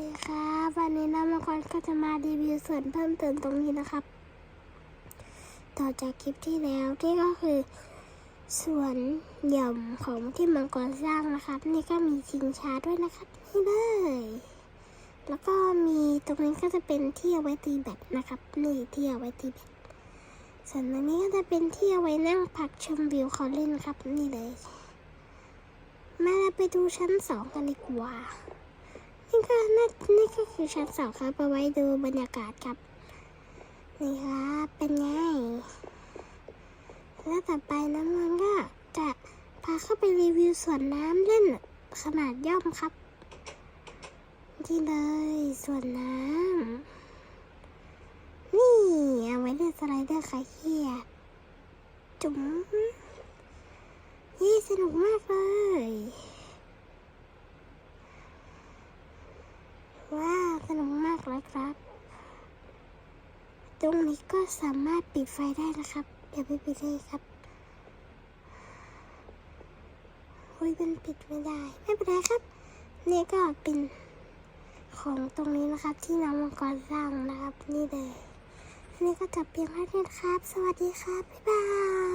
ดีครับวันนี้น้ำมังกรก็จะมารีวิวส่วนเพิ่มเติมตรงนี้นะครับ ต่อจากคลิปที่แล้วที่ก็คือส่วนหย่อมของที่มังกรสร้างนะครับ นี่ก็มีชิงช้าด้วยนะครับนี่เลย แล้วก็มีตรงนี้ก็จะเป็นที่เอาไว้ตีแบตนะครับนี่ที่เอาไว้ตีแบตส่วนตรงนี้ก็จะเป็นที่เอาไว้นั่งพักชมวิวเขาเล่นครับนี่เลย มาเราไปดูชั้นสองกันดีกว่า นี่ก็น่านี่ก็คือชั้นสองครับเอาไว้ดูบรรยากาศครับนี่ครับเป็นไง แล้วต่อไปน้ำมันก็จะพาเข้าไปรีวิวสวนน้ำเล่นขนาดย่อมครับ ที่เลยสวนน้ำนี่เอาไว้เล่นสไลเดอร์คลายเครียดจุ๋มนี่สนุกมากเลย ว้าวสนุกมากเลยครับ ตรงนี้ก็สามารถปิดไฟได้นะครับอย่าไปปิดเลยครับอุ้ยมันปิดไม่ได้ ไม่เป็นไรครับ นี่ก็เป็นของตรงนี้นะครับ ที่น้องมังกรสร้างนะครับ นี่เลยนนี้ก็จบเพียงเท่านี้ครับ สวัสดีครับ บ๊ายบาย